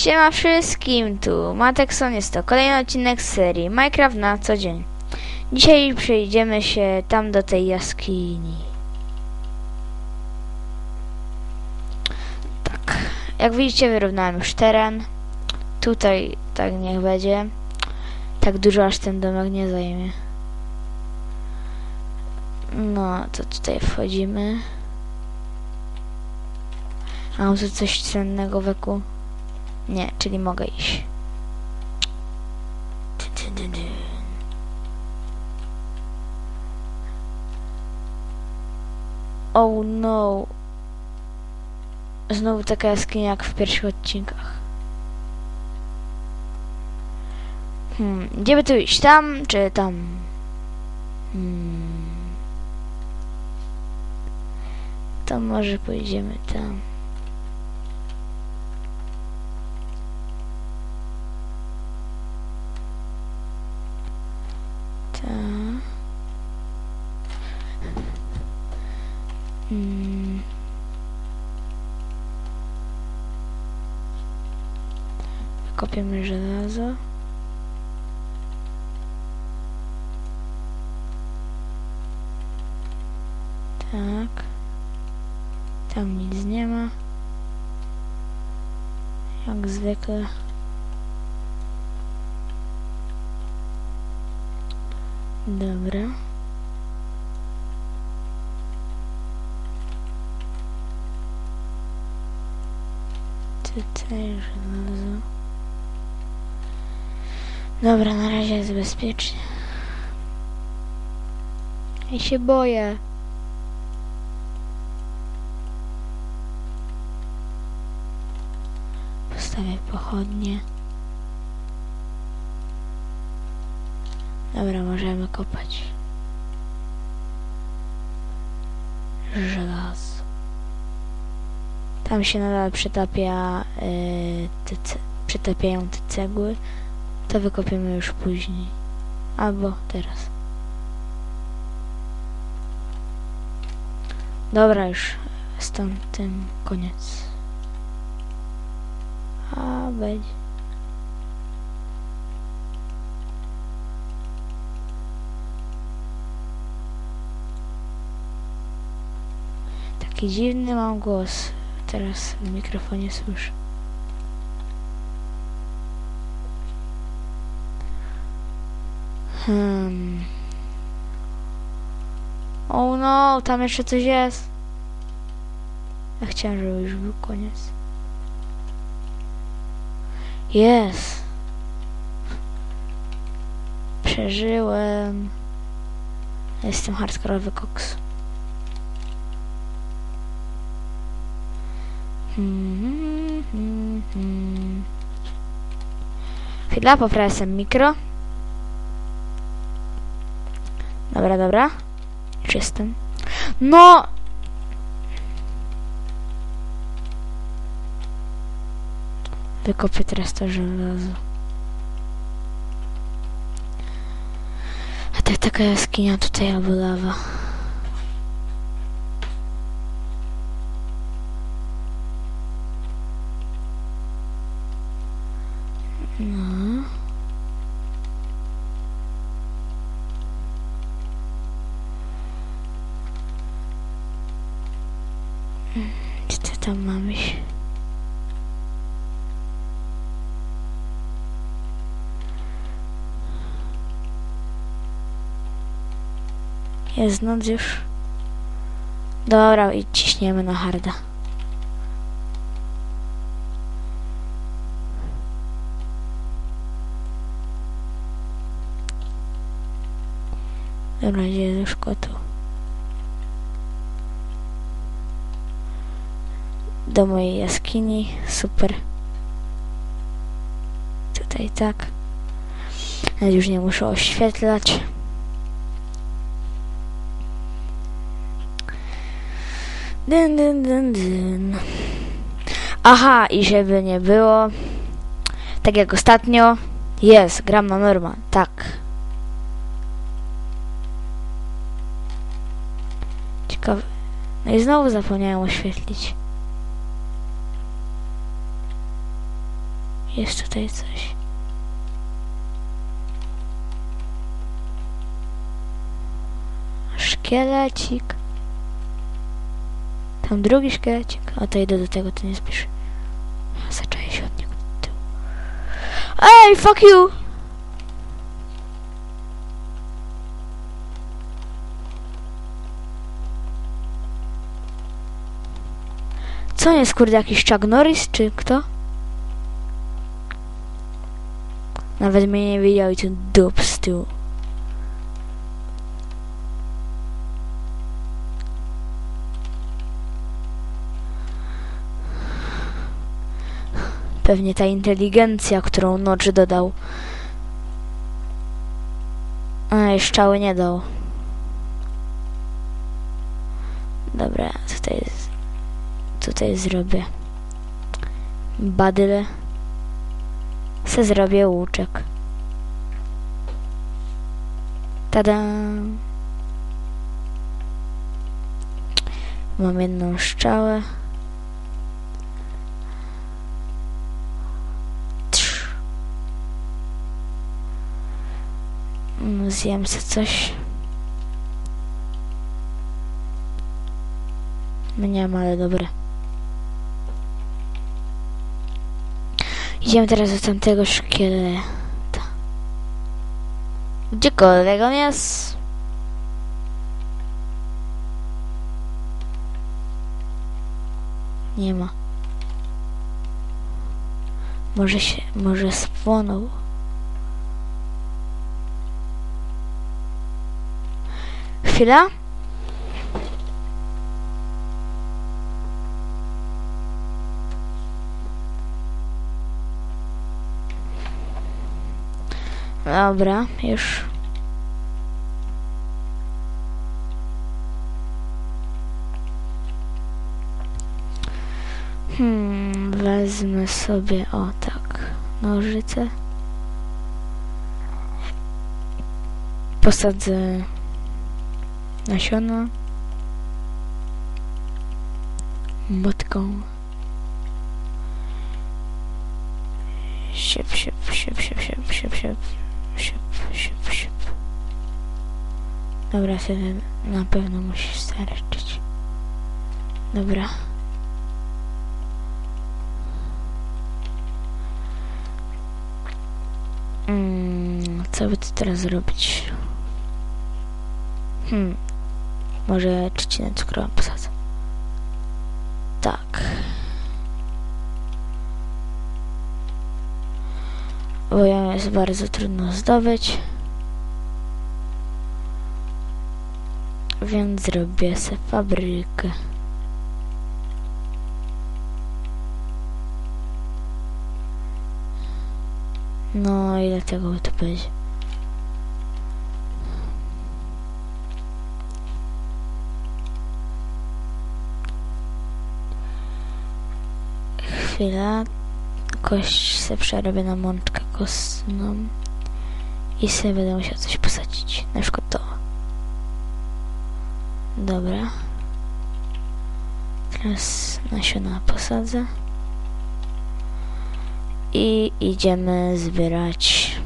Siema wszystkim, tu Matekson, jest to kolejny odcinek serii Minecraft na co dzień. Dzisiaj przejdziemy się tam do tej jaskini. Tak, jak widzicie wyrównałem już teren. Tutaj tak niech będzie. Tak dużo aż ten domek nie zajmie. No, to tutaj wchodzimy. A tu coś cennego wokół? Nie, czyli mogę iść. Oh no. Znowu taka jaskinia jak w pierwszych odcinkach. Hmm, gdzie by tu iść? Tam czy tam? Hmm. To może pójdziemy tam. Ta. Mm. Kopiemy żelazo. Tak. Tam nic nie ma. Jak zwykle. Dobra. Tutaj żelazo. Dobra, na razie jest bezpiecznie. Ja się boję. Postawię pochodnie. Dobra, możemy kopać. Żelazo. Tam się nadal przytapia, yy, te te cegły. To wykopiemy już później. Albo teraz. Dobra, już z tamtym koniec. A będzie. Taki dziwny mam głos. Teraz w mikrofonie słyszę. Hmm. O no, tam jeszcze coś jest. Ja chciałem, żeby już był koniec. Jest. Przeżyłem. Jestem hardkorowy koks. Hmm, hmm, hmm. Chwila, poprawię sobie mikro. Dobra, dobra. Już jestem. No! Wykopię teraz to żelazo. A tak taka jaskinia tutaj albo lawa. No. Gdzie ty tam mam iść? Jest noc już. Dobra, i ciśniemy na harda. Dobra, gdzie jest już kotu? Do mojej jaskini. Super. Tutaj tak. Już nie muszę oświetlać. Dyn, dyn, dyn, dyn. Aha, i żeby nie było, tak jak ostatnio, jest, gram na norma, tak. Ciekawe. No i znowu zapomniałem oświetlić. Jest tutaj coś. Szkielecik. Tam drugi szkielecik. A to idę do tego, to nie spisz. Zaczaję się od niego do tyłu. Ej, fuck you! Co jest kurde jakiś Chuck Norris czy kto? Nawet mnie nie widział i ten dup z tyłu. Pewnie ta inteligencja, którą Notch dodał. A, jeszcze nie dał. Dobra, tutaj tutaj zrobię. Badyle. Se zrobię łuczek. Tada! Mam jedną szczałę Trz. Mm, zjem sobie coś ma, ale dobre Idziemy teraz do tamtego szkieleta. Gdziekolwiek on jest. Nie ma. Może się, może spłonął. Chwila. Dobra, już. Hmm, wezmę sobie, o tak, nożyce. Posadzę nasiona motką. Siep, siep, siep, siep, siep, siep, siep. Siup, siup, siup. Dobra, sobie na pewno musisz starczyć. Dobra. Mm, co by tu teraz zrobić? Hmm. Może trzcinę cukrową posadzę. Tak. bo ją jest bardzo trudno zdobyć. Więc zrobię sobie fabrykę. No, ile tego to będzie? Chwila, kość se przerobię na mączkę kostną i sobie będę musiał coś posadzić. Na przykład to. Dobra. Teraz nasiona posadzę. I idziemy zbierać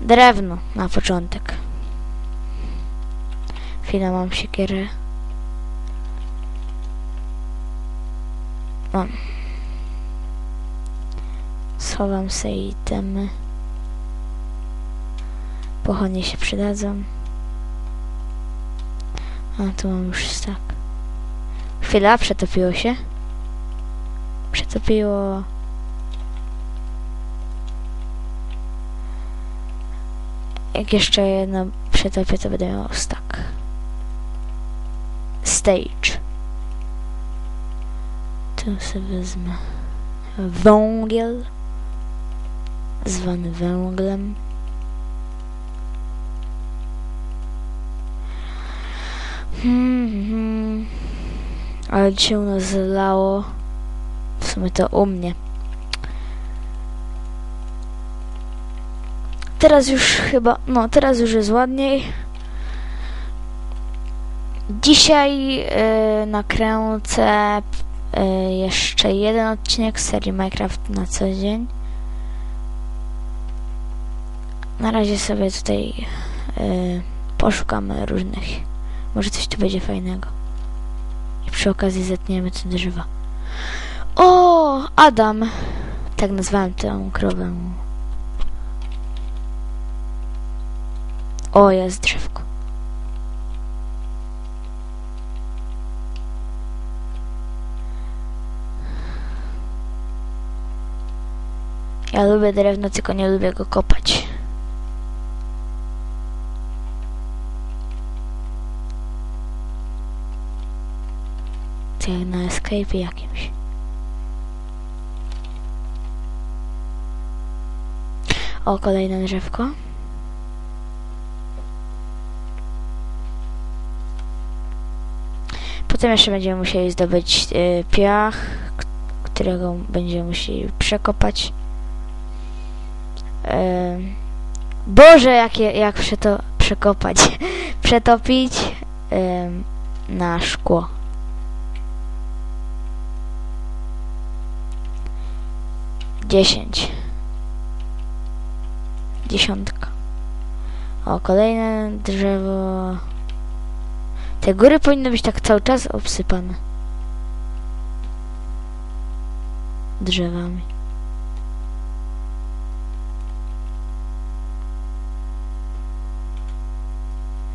drewno na początek. Chwilę mam siekierę. Mam. Schowam sobie itemy. Pochodnie się przydadzą. A tu mam już tak. Chwila, przetopiło się. Przetopiło. Jak jeszcze jedno przetopię, to będę miał stack. Stage. Wezmę węgiel zwany węglem. Hmm, hmm. Ale dzisiaj u nas zlało. W sumie to u mnie. Teraz już chyba, no teraz już jest ładniej. Dzisiaj yy, nakręcę jeszcze jeden odcinek serii Minecraft na co dzień. Na razie sobie tutaj y, poszukamy różnych. Może coś tu będzie fajnego. I przy okazji zetniemy te drzewa. O, Adam! Tak nazwałem tę krowę. O, jest drzewko. Ja lubię drewno, tylko nie lubię go kopać. To na escape jakimś. O, kolejne drzewko. Potem jeszcze będziemy musieli zdobyć y, piach, którego będziemy musieli przekopać. Boże, jakie, jak przeto, przekopać, przetopić na szkło. Dziesięć. Dziesiątka. O, kolejne drzewo. Te góry powinny być tak cały czas obsypane. Drzewami.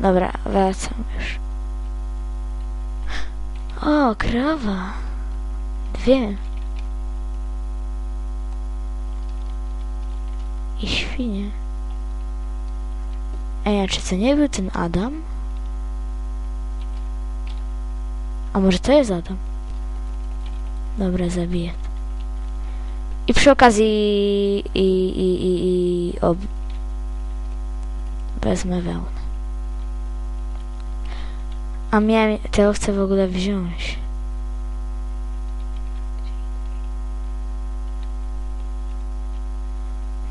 Dobra, wracam już. O, krowa. Dwie. I świnie. Ej, a czy to nie był ten Adam? A może to jest Adam? Dobra, zabiję. I przy okazji i, i, i, i ob... wezmę wełnę. A miałem te owce w ogóle wziąć.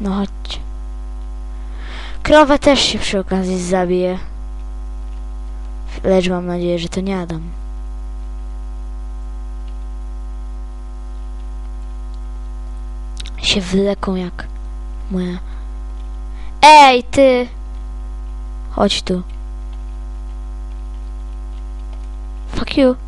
No chodź. Krowę też się przy okazji zabije. Lecz mam nadzieję, że to nie Adam. Się wleką jak moja. Ej, ty! Chodź tu. You.